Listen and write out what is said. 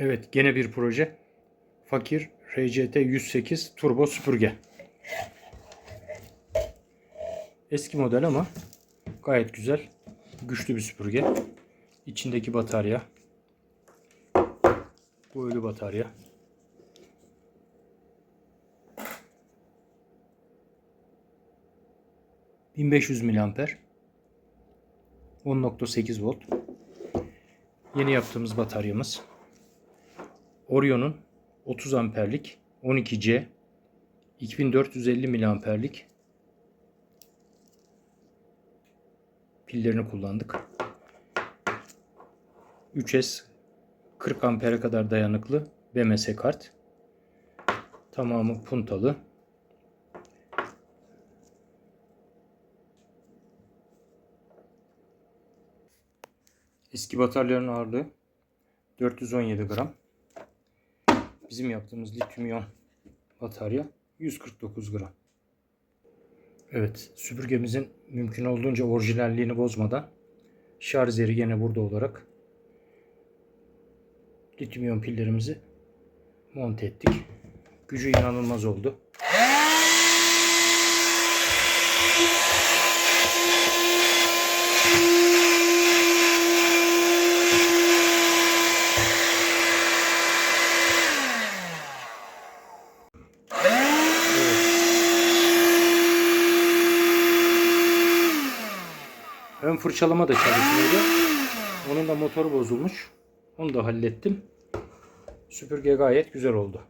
Evet gene bir proje. Fakir RCT 108 turbo süpürge. Eski model ama gayet güzel. Güçlü bir süpürge. İçindeki batarya. Bu ölü batarya. ...1500 miliamper... ...10.8 volt... ...yeni yaptığımız bataryamız... Orion'un 30 amperlik 12C 2450 miliamperlik pillerini kullandık. 3S 40 ampere kadar dayanıklı BMS kart. Tamamı puntalı. Eski bataryaların ağırlığı 417 gram. Bizim yaptığımız lityum iyon batarya 149 gram. Evet süpürgemizin mümkün olduğunca orijinalliğini bozmadan şarj yeri gene burada olarak lityum iyon pillerimizi monte ettik. Gücü inanılmaz oldu. Ön fırçalama da çalışmıyordu. Onun da motoru bozulmuş. Onu da hallettim. Süpürge gayet güzel oldu.